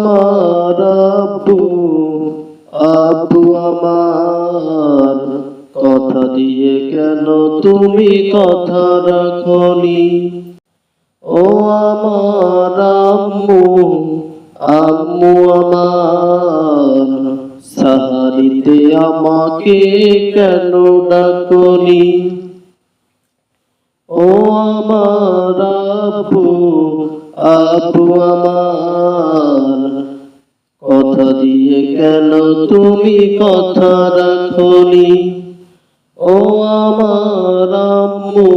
আব্বু আব্বু আমার, কথা দিয়ে কেন তুমি কথা রাখনি? ও আমার আম্মু আম্মু আমার, সাহারিতে আমাকে কেন ডাকনি? ও আমার আব্বু আব্বু আমার। কথা দিয়ে কেন তুমি কথা রাখনি? ও আমার আম্মু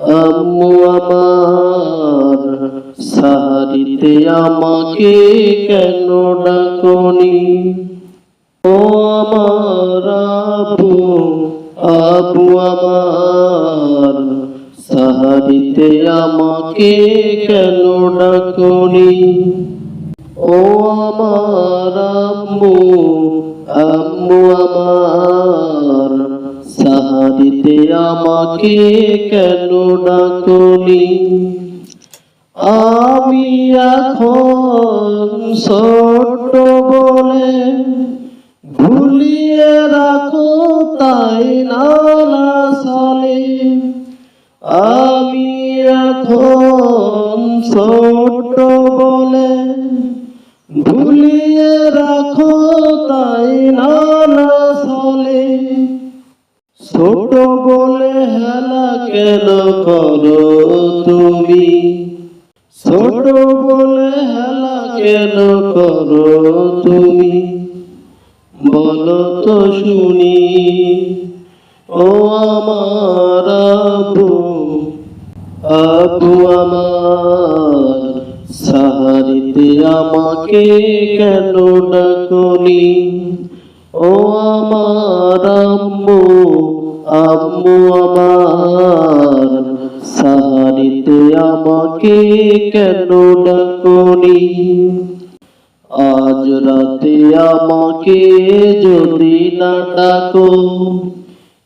আম্মু আমার, সাহারিতে আমাকে কেন ডাকনি? ও আমার আব্বু আব্বু আমার সাহারিতে আমাকে কেন ডাকনি? ও আমার আম্মু আম্মু আমার সাহারিতে আমাকে কেন ডাকনি? আমি এখন ছোট বলে ভুলিয়ে রাখো তাই নালা সালে। আমি এখন ছোট বলে, ভুলিয়ে রাখো তাই নানা সালে ছোট বলে, হেলা কেন করো তুমি? ছোট বলে, হেলা কেন করো তুমি? বলো তো শুনি, ও আমার আব্বু আমার সাহারিতে আমাকে কেন ডাকনি? ও আমার আম্মু আম্মু আমার, সাহারিতে আমাকে কেন ডাকনি? আজ রাতে আমাকে যদি না ডাকো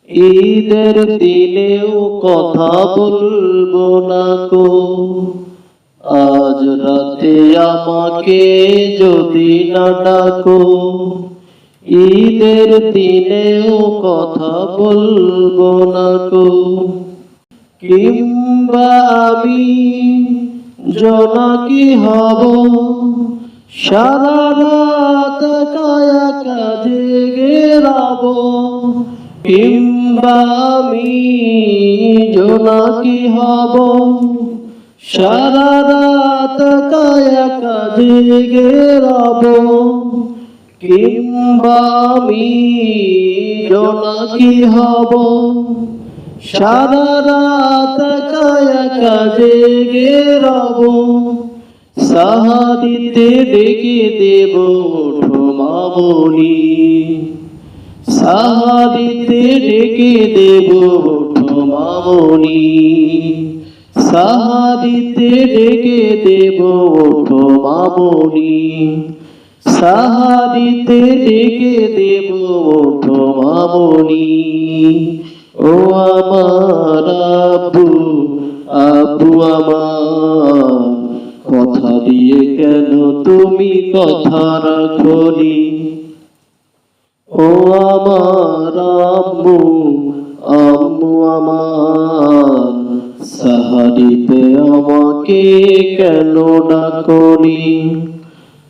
ঈদের দিনেও কথা বলব না কো আজ রাতে আমাকে যদি না ডাকো, ঈদের দিনেও কথা বলব না কো কিংবা আমি জনাকি হব সারা রাত কায়া কাজে গেরাব কিংবা আমি জনাকি হব। সারা রাত কায়া কাজে গেরাব কিংবা আমি জনাকি হব। সারা রাত কায়া কাজে গেরাব সাহাদিতে ডেকে দেব মামনি সাহাদিতে ডেকে দেব মামনি সাহাদিতে ডেকে দেব মামনি সাহাদিতে ডেকে দেব মামনি ও আমার আব্বু আব্বু আমার। কথা দিয়ে কেন তুমি কথা রাখনি? ও আমার আম্মু আম্মু আমার সাহারিতে আমাকে কেন ডাকনি?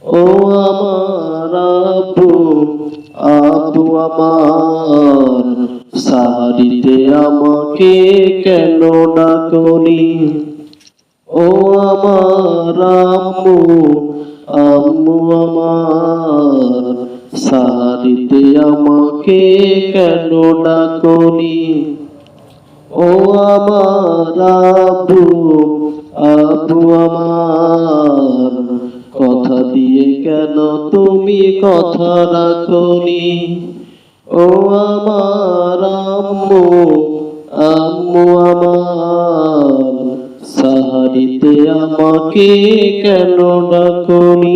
ও আমার আব্বু আব্বু আমার সাহারিতে আমাকে কেন ডাকনি? ও আমার আম্মু আম্মু আমার সাহারিতে আমাকে কেন ডাকনি? ও আমার আব্বু আব্বু আমার, কথা দিয়ে কেন তুমি কথা রাখনি ও আমার আম্মু আম্মু আমার আমাকে কেন ডাকনি?